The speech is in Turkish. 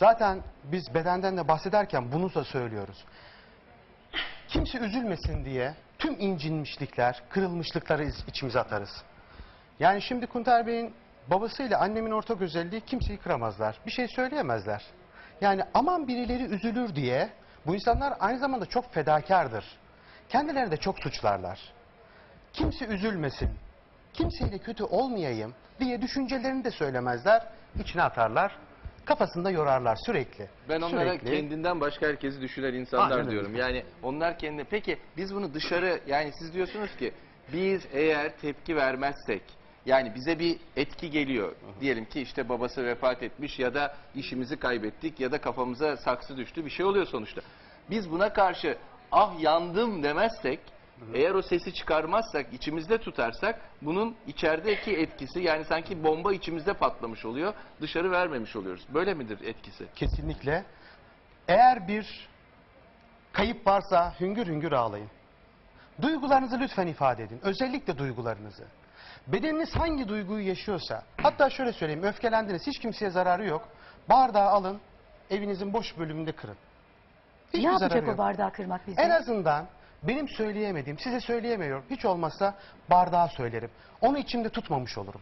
Zaten biz bedenden de bahsederken bunu da söylüyoruz. Kimse üzülmesin diye tüm incinmişlikler, kırılmışlıkları iz- içimize atarız. Yani şimdi Kunter Bey'in babasıyla annemin ortak özelliği kimseyi kıramazlar. Bir şey söyleyemezler. Yani aman birileri üzülür diye bu insanlar aynı zamanda çok fedakardır. Kendilerini de çok suçlarlar. Kimse üzülmesin, kimseyle kötü olmayayım diye düşüncelerini de söylemezler. içine atarlar, kafasında yorarlar sürekli. Ben onlara Sürekli. kendinden başka herkesi düşünen insanlar Aynen diyorum. Yani onlar kendi peki biz bunu dışarı yani siz diyorsunuz ki biz eğer tepki vermezsek yani bize bir etki geliyor. Diyelim ki işte babası vefat etmiş ya da işimizi kaybettik ya da kafamıza saksı düştü bir şey oluyor sonuçta. Biz buna karşı ah yandım demezsek eğer o sesi çıkarmazsak, içimizde tutarsak bunun içerideki etkisi yani sanki bomba içimizde patlamış oluyor. Dışarı vermemiş oluyoruz. Böyle midir etkisi? Kesinlikle. Eğer bir kayıp varsa hüngür hüngür ağlayın. Duygularınızı lütfen ifade edin. Özellikle duygularınızı. Bedeniniz hangi duyguyu yaşıyorsa, hatta şöyle söyleyeyim, öfkelendiniz, hiç kimseye zararı yok. Bardağı alın, evinizin boş bölümünde kırın. Hiçbir ne yapacak o bardağı kırmak bize? En azından benim söyleyemediğim, size söyleyemiyorum, hiç olmazsa bardağa söylerim. Onu içimde tutmamış olurum.